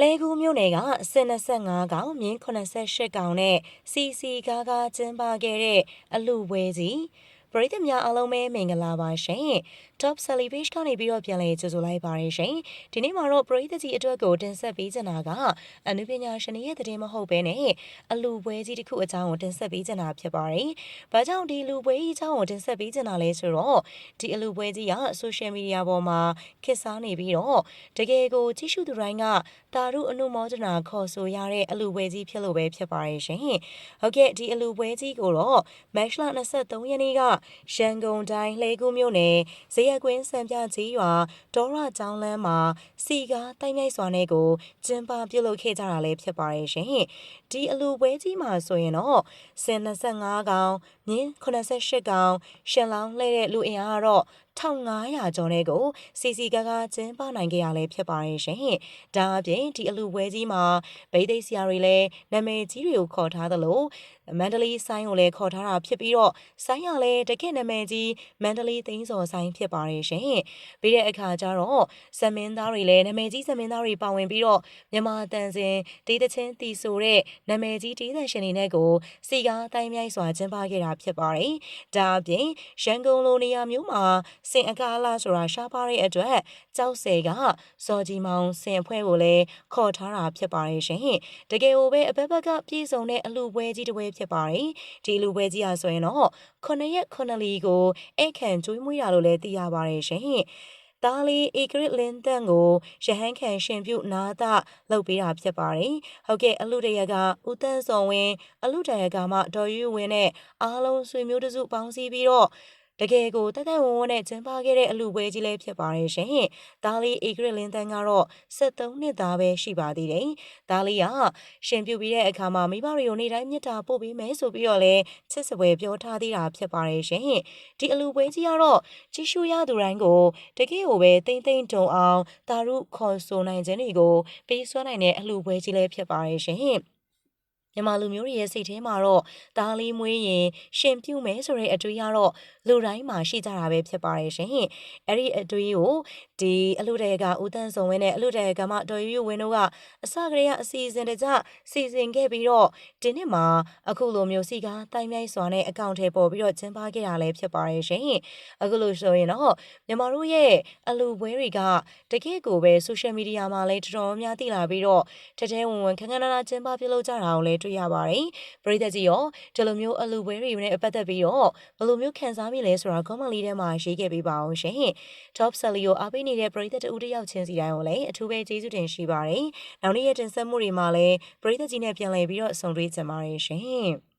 လဲကူးမြို့နယ်ကစစ်25ကောင်မြင်း88ကောင်နဲ့စီစီကားကားကျင်းပခဲ့တဲ့အလူပွဲကြီး ပရိသတ်များအားလုံးပဲမင်္ဂလာပါရှင် Top Celebration ကနေပြီးတော့ပြန်လည်ကြိုဆိုလိုက်ပါရရှင်ဒီနေ့မှာတော့ပရိသတ်ကြီးအတွက်ကိုတင်ဆက်ပေးချင်တာကအနုပညာရှင်ရဲ့တည်မဟုတ်ဘဲနဲ့အလူပွဲကြီးတစ်ခုအကြောင်းကိုတင်ဆက်ပေးချင်တာဖြစ်ပါတယ်ဘာကြောင့်ဒီလူပွဲကြီးအကြောင်းကိုတင်ဆက်ပေးချင်တာလဲဆိုတော့ဒီအလူပွဲကြီးက social media ပေါ်မှာခေတ်စားနေပြီးတော့တကယ်ကိုကြည့်ရှုသူတိုင်းကတာရုအနုမောဒနာခေါ်ဆိုရတဲ့အလူပွဲကြီးဖြစ်လို့ပဲဖြစ်ပါတယ်ရှင်ဟုတ်ကဲ့ဒီအလူပွဲကြီးကိုတော့မတ်လ23ရက်နေ့ကရန်ကုန်တိုင်းလှေကူးမြို့နယ်ဇေယျကွင်းစံပြကြီးရွာဒေါရကျောင်းလမ်းမှာစီကားတိုက်မြိုက်စွာနဲ့ကိုကျင်းပပြုလုပ်ခဲ့ကြတာလည်းဖြစ်ပါတယ်ရှင်ဒီအလူပွဲကြီးမှာဆိုရင်တော့စင်25ကောင်မြင်း88ကောင်ရှင်လောင်းလှဲတဲ့လူအင်အားကတော့ 1500ကျော်နဲ့ကိုစီစီကားကားကျင်းပနိုင်ခဲ့ရလဲဖြစ်ပါတယ်ရှင်။ဒါအပြင်ဒီအလူပွဲကြီးမှာဗိသိက်ဆရာတွေလည်းနာမည်ကြီးတွေကိုခေါ်ထားသလိုမန္တလေးဆိုင်းကိုလည်းခေါ်ထားတာဖြစ်ပြီးတော့ဆိုင်းရလည်းတကယ့်နာမည်ကြီးမန္တလေးသိန်းစော်ဆိုင်းဖြစ်ပါတယ်ရှင်။ပြီးတဲ့အခါကျတော့ဇမင်းသားတွေလည်းနာမည်ကြီးဇမင်းသားတွေပါဝင်ပြီးတော့မြန်မာတန်စင်တေးသချင်းတီဆိုတဲ့နာမည်ကြီးတေးသန်ရှင်တွေနဲ့ကိုစီကားတိုင်းမြိုက်စွာကျင်းပခဲ့တာဖြစ်ပါတယ်။ဒါအပြင်ရန်ကုန်လိုနေရာမျိုးမှာစင်အကားလားဆိုတာရှားပါတဲ့အတွက်ကြောက်ဆယ်ကစော်ကြီးမောင်စင်အဖွဲ့ကိုလည်းခေါ်ထားတာဖြစ်ပါတယ်ရှင်။တကယ်ကိုပဲအဘက်ဘက်ကပြည်စုံတဲ့အလူပွဲကြီးတစ်ပွဲဖြစ်ပါတယ်။ဒီလူပွဲကြီးအားဆိုရင်တော့9ရက်9လီကိုဧကန်ကျွေးမွေးရလို့လည်းသိရပါတယ်ရှင်။ဒါလီဧကရစ်လင်းတန်ကိုရဟန်းခံရှင်ပြုနာတာလုပ်ပေးတာဖြစ်ပါတယ်။ဟုတ်ကဲ့အလူတရကဦးတန်းစော်ဝင်းအလူတရကမှဒေါ်ယူဝင်းနဲ့အားလုံးဆွေမျိုးတစုပေါင်းစည်းပြီးတော့ တကယ်ကိုတက်တက်ဝဝနဲ့ကျင်းပခဲ့တဲ့အလူပွဲကြီးလေးဖြစ်ပါတယ်ရှင်။ဒါလီဧကရစ်လင်းတန်ကတော့73နှစ်သားပဲရှိပါသေးတယ်။ဒါလီကရှင်ပြုပြီးတဲ့အခါမှာမိဘတွေကိုနေ့တိုင်းမြတ်တာပို့ပေးမယ်ဆိုပြီးတော့လဲချစ်စပွဲပြောထားသေးတာဖြစ်ပါတယ်ရှင်။ဒီအလူပွဲကြီးကတော့ကြီးရှုရသူတိုင်းကိုတကယ်ကိုပဲတိမ့်တိမ့်တုံအောင်တာရုခေါ်ဆိုနိုင်ခြင်းတွေကိုပေးစွမ်းနိုင်တဲ့အလူပွဲကြီးလေးဖြစ်ပါတယ်ရှင်။ မြန်မာလူမျိုးတွေရဲ့စိတ်ထဲမှာတော့သားလေးမွေးရင်ရှင်ပြုမယ်ဆိုတဲ့အတွေ့အတော့လူတိုင်းမှာရှိကြတာပဲဖြစ်ပါတယ်ရှင်။အဲ့ဒီအတွေ့ကိုဒီအလူတဲကဦးတန်းစုံဝင်းနဲ့အလူတဲကမှတော်ရွဝင်းတို့ကအစကတည်းကအစီအစဉ်တကျစီစဉ်ခဲ့ပြီးတော့ဒီနှစ်မှာအခုလိုမျိုးစီကားတိုင်မြိုက်စွာနဲ့အကောင့်ထဲပေါ်ပြီးတော့ကျင်းပခဲ့တာလည်းဖြစ်ပါတယ်ရှင်။အခုလိုဆိုရင်တော့မြန်မာတို့ရဲ့အလူပွဲတွေကတကယ့်ကိုပဲ social media မှာလည်းတော်တော်များသိလာပြီးတော့တထဲဝင်ဝင်ခန်းခန်းနာနာကျင်းပပြုလုပ်ကြတာကိုလည်းတွေ့ရပါတယ်။ပရိသတ်ကြီးရောဒီလိုမျိုးအလူပွဲတွေနဲ့ပတ်သက်ပြီးတော့ဘယ်လိုမျိုးခံစားမိလဲဆိုတာ comment လေးထဲမှာရေးခဲ့ပေးပါအောင်ရှင်။ Top Sally ကိုအားပေးနေတဲ့ပရိသတ်တဦးတစ်ယောက်ချင်းစီတိုင်းကိုလည်းအထူးပဲကျေးဇူးတင်ရှိပါတယ်။နောက်နေ့ရဲ့တင်ဆက်မှုတွေမှာလည်းပရိသတ်ကြီးနဲ့ပြန်လည်ပြီးတော့ဆုံတွေ့ကြပါရရှင်။